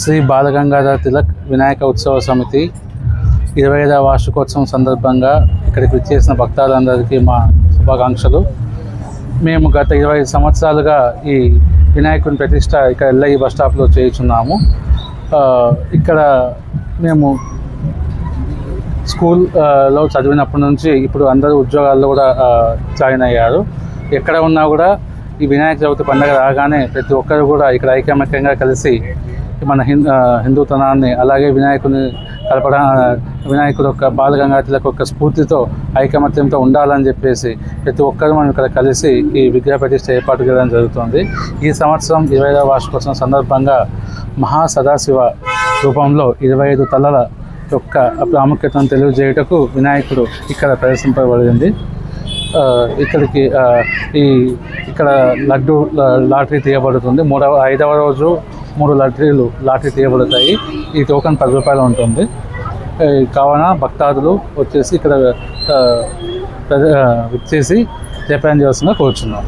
శ్రీ బాలగంగాధర తిలక్ వినాయక ఉత్సవ సమితి ఇరవై ఐదవ వార్షికోత్సవం సందర్భంగా ఇక్కడికి వచ్చేసిన భక్తాలందరికీ మా శుభాకాంక్షలు. మేము గత ఇరవై సంవత్సరాలుగా ఈ వినాయకుని ప్రతిష్ట ఇక్కడ ఎల్ఐ బస్ స్టాప్లో చేయుచున్నాము. ఇక్కడ మేము స్కూల్లో చదివినప్పటి నుంచి ఇప్పుడు అందరూ ఉద్యోగాల్లో కూడా జాయిన్ అయ్యారు. ఎక్కడ ఉన్నా కూడా ఈ వినాయక చవితి పండుగ రాగానే ప్రతి ఒక్కరు కూడా ఇక్కడ ఐకమత్యంగా కలిసి మన హిందూ హిందూతనాన్ని అలాగే వినాయకుని కలపడా వినాయకుడు యొక్క బాలగంగాతులకు ఒక స్ఫూర్తితో ఐకమత్యంతో ఉండాలని చెప్పేసి ప్రతి ఒక్కరు మనం ఇక్కడ కలిసి ఈ విగ్రహ ప్రతిష్ట ఏర్పాటు చేయడం జరుగుతుంది. ఈ సంవత్సరం ఇరవై ఐదవ వార్షికోత్సవం సందర్భంగా మహా సదాశివ రూపంలో ఇరవై ఐదు తలల యొక్క ప్రాముఖ్యతను తెలియజేయుటకు వినాయకుడు ఇక్కడ ప్రదర్శింపబడింది ఇక్కడికి ఈ ఇక్కడ లడ్డు లాటరీ తీయబడుతుంది. మూడవ ఐదవ రోజు మూడు లాటరీలు లాటరీ తీయబడతాయి. ఈ టోకెన్ పది రూపాయలు ఉంటుంది. కావున భక్తాదులు వచ్చేసి ఇక్కడ ఆ, వచ్చేసి జపాన్ చేస్తున్నా కోరుచున్నాం.